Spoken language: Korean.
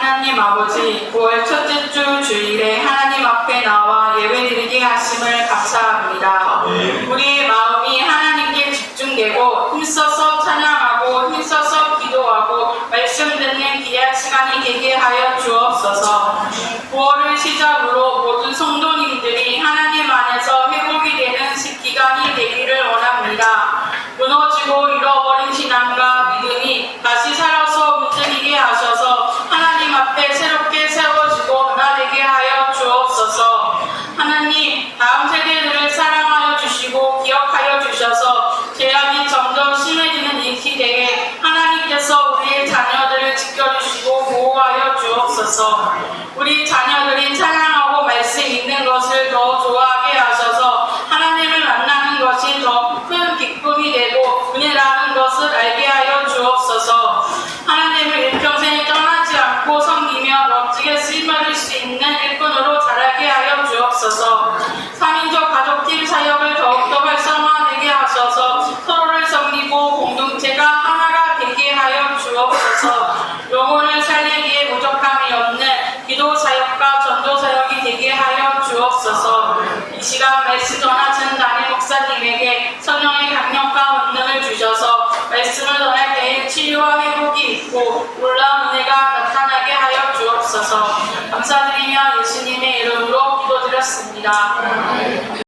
하나님 아버지, 9월 첫째 주 주일에 하나님 앞에 나와 예배드리게 하심을 감사합니다. 아멘. 우리의 마음이 하나님께 집중되고 힘써서 찬양하고 힘써서 기도하고 말씀 듣는 귀한 시간이 되게 하여 주옵소서. 9월을 시작으로 모든 성도님들이 하나님 안에서 회복이 되는 시- 기간이 되기를 원합니다. 무너지고 잃어버린 신앙과 주옵소서. 우리 자녀들이 찬양하고 말씀 읽는 것을 더 좋아하게 하셔서 하나님을 만나는 것이 더 큰 기쁨이 되고 은혜라는 것을 알게 하여 주옵소서. 하나님을 일평생 떠나지 않고 섬기며 멋지게 쓰임받을 수 있는 일꾼으로 자라게 하여 주옵소서. 3인조 가족팀 사역을 더욱더 활성화되게 하셔서 서로를 섬기고 공동체가 하나가 되게 하여 주옵소서. 영혼을 살리기에 부족함이 없는 기도 사역과 전도 사역이 되게 하여 주옵소서. 이 시간 말씀 전하신 담임 목사님에게 성령의 강력과 권능을 주셔서 말씀을 전할 때에 치유와 회복이 있고 놀라운 은혜가 나타나게 하여 주옵소서. 감사드리며 예수님의 이름으로 기도드렸습니다.